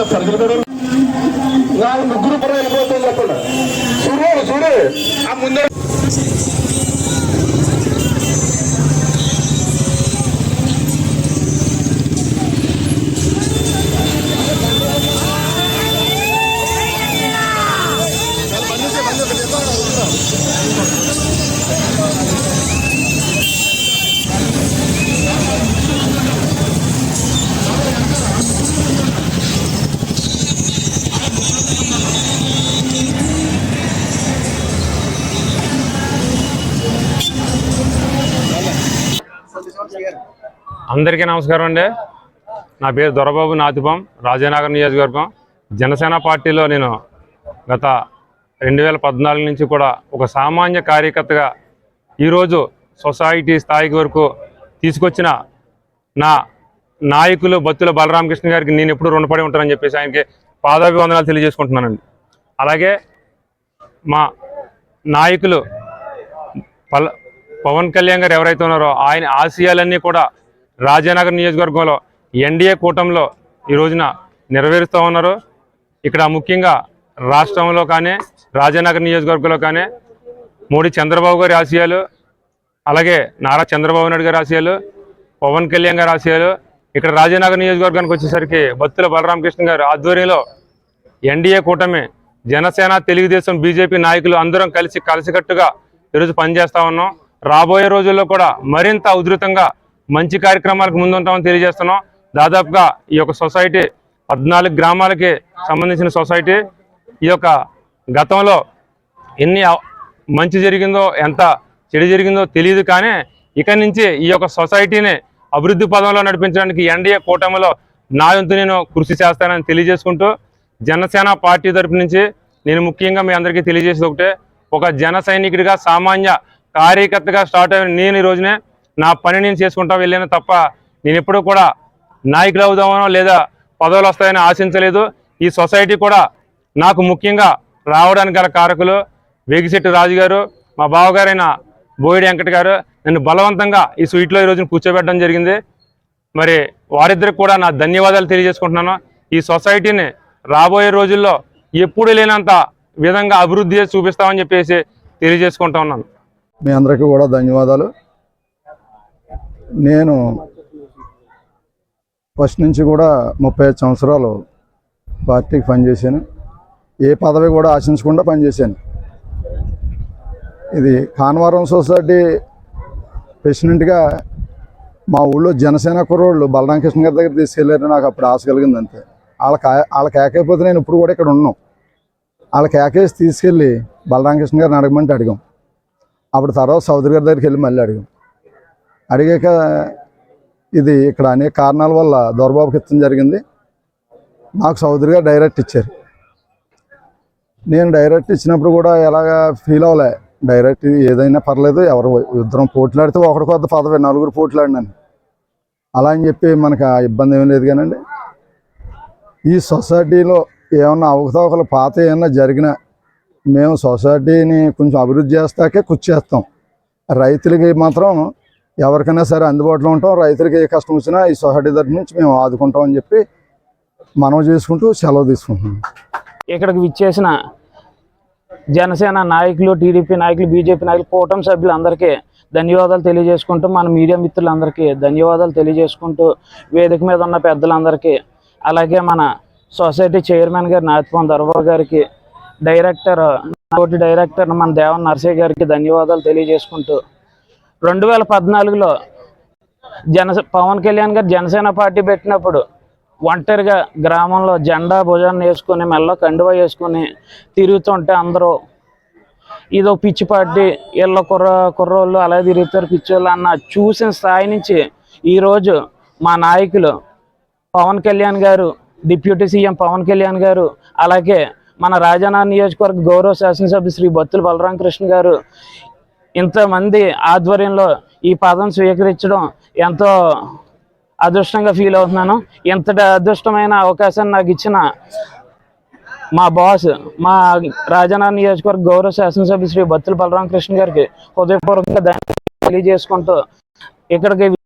ఇక్కడ మండి మీద సరుకులు కూడా నాలుగు ముగ్గురు కూడా వెళ్ళిపోతుంది చెప్పండి చూడు చూడు ఆ ముందే అందరికీ నమస్కారం అండి. నా పేరు దొరబాబు నాతిపం రాజానగర్ నియోజకవర్గం. జనసేన పార్టీలో నేను గత రెండు వేల పద్నాలుగు నుంచి కూడా ఒక సామాన్య కార్యకర్తగా ఈరోజు సొసైటీ స్థాయికి వరకు తీసుకొచ్చిన నా నాయకులు బత్తుల బలరామకృష్ణ గారికి నేను ఎప్పుడు రుణపడి ఉంటానని చెప్పేసి ఆయనకి పాదాభివందనాలు తెలియజేసుకుంటున్నానండి. అలాగే మా నాయకులు పల పవన్ కళ్యాణ్ గారు ఎవరైతే ఉన్నారో ఆయన ఆశయాలన్నీ కూడా రాజానగర్ నియోజకవర్గంలో ఎన్డీఏ కూటమిలో ఈ రోజున నెరవేరుస్తూ ఉన్నారు. ఇక్కడ ముఖ్యంగా రాష్ట్రంలో కానీ రాజానగర్ నియోజకవర్గంలో కానీ మోడీ చంద్రబాబు గారి ఆశయాలు అలాగే నారా చంద్రబాబు నాయుడు గారి ఆశయాలు పవన్ కళ్యాణ్ గారి ఆశయాలు ఇక్కడ రాజానగర్ నియోజకవర్గానికి వచ్చేసరికి బత్తుల బలరామకృష్ణ గారు ఆధ్వర్యంలో ఎన్డీఏ కూటమి జనసేన తెలుగుదేశం బీజేపీ నాయకులు అందరం కలిసి కలిసికట్టుగా ఈరోజు పనిచేస్తూ ఉన్నాం. రాబోయే రోజుల్లో కూడా మరింత ఉధృతంగా మంచి కార్యక్రమాలకు ముందుంటామని తెలియజేస్తున్నాం. దాదాపుగా ఈ యొక్క సొసైటీ పద్నాలుగు గ్రామాలకి సంబంధించిన సొసైటీ ఈ యొక్క గతంలో ఎన్ని మంచి జరిగిందో ఎంత చెడు జరిగిందో తెలియదు కానీ ఇక నుంచి ఈ యొక్క సొసైటీని అభివృద్ధి పదంలో నడిపించడానికి ఎన్డీఏ కూటమిలో నా వంతు నేను కృషి చేస్తానని తెలియజేసుకుంటూ జనసేన పార్టీ తరపు నుంచి నేను ముఖ్యంగా మీ అందరికీ తెలియజేసేది ఒకటే. ఒక జన సైనికుడిగా సామాన్య కార్యకర్తగా స్టార్ట్ అయిన నేను ఈ రోజునే నా పని నేను చేసుకుంటా వెళ్ళాను తప్ప నేను ఎప్పుడూ కూడా నాయకులు అవుదామనో లేదా పదవులు వస్తాయని ఆశించలేదు. ఈ సొసైటీ కూడా నాకు ముఖ్యంగా రావడానికి గల కారకులు వెగిశెట్టి రాజు గారు మా బావగారైన బోయిడి వెంకట గారు నన్ను బలవంతంగా ఈ స్వీట్లో ఈ రోజున కూర్చోబెట్టడం జరిగింది. మరి వారిద్దరికి కూడా నా ధన్యవాదాలు తెలియజేసుకుంటున్నాను. ఈ సొసైటీని రాబోయే రోజుల్లో ఎప్పుడు లేనంత విధంగా అభివృద్ధి చూపిస్తామని చెప్పేసి తెలియజేసుకుంటా ఉన్నాను. మీ అందరికీ కూడా ధన్యవాదాలు. నేను ఫస్ట్ నుంచి కూడా ముప్పై ఐదు సంవత్సరాలు పార్టీకి పనిచేశాను. ఏ పదవి కూడా ఆశించకుండా పనిచేశాను. ఇది కాన్వరం సొసైటీ ప్రెసిడెంట్గా మా ఊళ్ళో జనసేన కుర్రోళ్ళు బలరామకృష్ణ గారి దగ్గర తీసుకెళ్ళారు నాకు అప్పుడు ఆశ కలిగింది అంతే. వాళ్ళకి వాళ్ళ కేకైపోతే నేను ఇప్పుడు కూడా ఇక్కడ ఉన్నాం. వాళ్ళ కేకేసి తీసుకెళ్ళి బలరామకృష్ణ గారిని అడగమంటే అడిగాం. అప్పుడు తర్వాత సౌదరి గారి దగ్గరికి వెళ్ళి మళ్ళీ అడిగాం. అడిగాక ఇది ఇక్కడ అనేక కారణాల వల్ల దొరబాబుకి ఇచ్చడం జరిగింది. నాకు సౌదరి గారు డైరెక్ట్ ఇచ్చారు. నేను డైరెక్ట్ ఇచ్చినప్పుడు కూడా ఎలాగా ఫీల్ అవ్వలే. డైరెక్ట్ ఏదైనా పర్లేదు ఎవరు ఇద్దరం పోట్లాడితే ఒకటి కొద్ద పదవి నలుగురు పోట్లాడినాను అలా అని చెప్పి మనకు ఇబ్బంది ఏం లేదు కానండి. ఈ సొసైటీలో ఏమన్నా అవకతవకలు పాత ఏమన్నా జరిగినా మేము సొసైటీని కొంచెం అభివృద్ధి చేస్తాకే కృషి చేస్తాం. రైతులకి మాత్రం ఎవరికైనా సరే అందుబాటులో ఉంటాం. రైతులకి ఏ కష్టం వచ్చినా ఈ సొసైటీ తరఫు నుంచి మేము ఆదుకుంటాం అని చెప్పి మనం చేసుకుంటూ సెలవు తీసుకుంటున్నాం. ఇక్కడికి విచ్చేసిన జనసేన నాయకులు టీడీపీ నాయకులు బీజేపీ నాయకులు కూటమి సభ్యులందరికీ ధన్యవాదాలు తెలియజేసుకుంటూ మన మీడియా మిత్రులందరికీ ధన్యవాదాలు తెలియజేసుకుంటూ వేదిక మీద ఉన్న పెద్దలందరికీ అలాగే మన సొసైటీ చైర్మన్ గారు నాథపం దర్బార్ గారికి డైరెక్టర్ తోటి డైరెక్టర్ మన దేవన్ నర్సయ్య గారికి ధన్యవాదాలు తెలియజేసుకుంటూ రెండు వేల పద్నాలుగులో జన పవన్ కళ్యాణ్ గారు జనసేన పార్టీ పెట్టినప్పుడు ఒంటరిగా గ్రామంలో జెండా భుజాన్ని వేసుకొని మెల్ల కండువా వేసుకొని తిరుగుతుంటే అందరూ ఇదో పిచ్చి పార్టీ వీళ్ళ కుర్ర కుర్రోళ్ళు అలా తిరుగుతారు పిచ్చోళ్ళు అన్న చూసిన స్థాయి నుంచి ఈరోజు మా నాయకులు పవన్ కళ్యాణ్ గారు డిప్యూటీ సీఎం పవన్ కళ్యాణ్ గారు అలాగే మన రాజానా నియోజకవర్గ గౌరవ శాసనసభ్యులు శ్రీ బత్తుల బలరామకృష్ణ గారు ఇంతమంది ఆధ్వర్యంలో ఈ పదం స్వీకరించడం ఎంతో అదృష్టంగా ఫీల్ అవుతున్నాను. ఇంతటి అదృష్టమైన అవకాశాన్ని నాకు ఇచ్చిన మా బాస్ మా రాజానా నియోజకవర్గ గౌరవ శాసనసభ్యులు శ్రీ బత్తుల బలరామకృష్ణ గారికి హృదయపూర్వకంగా ధన్యవాదాలు తెలియజేసుకుంటూ ఇక్కడికి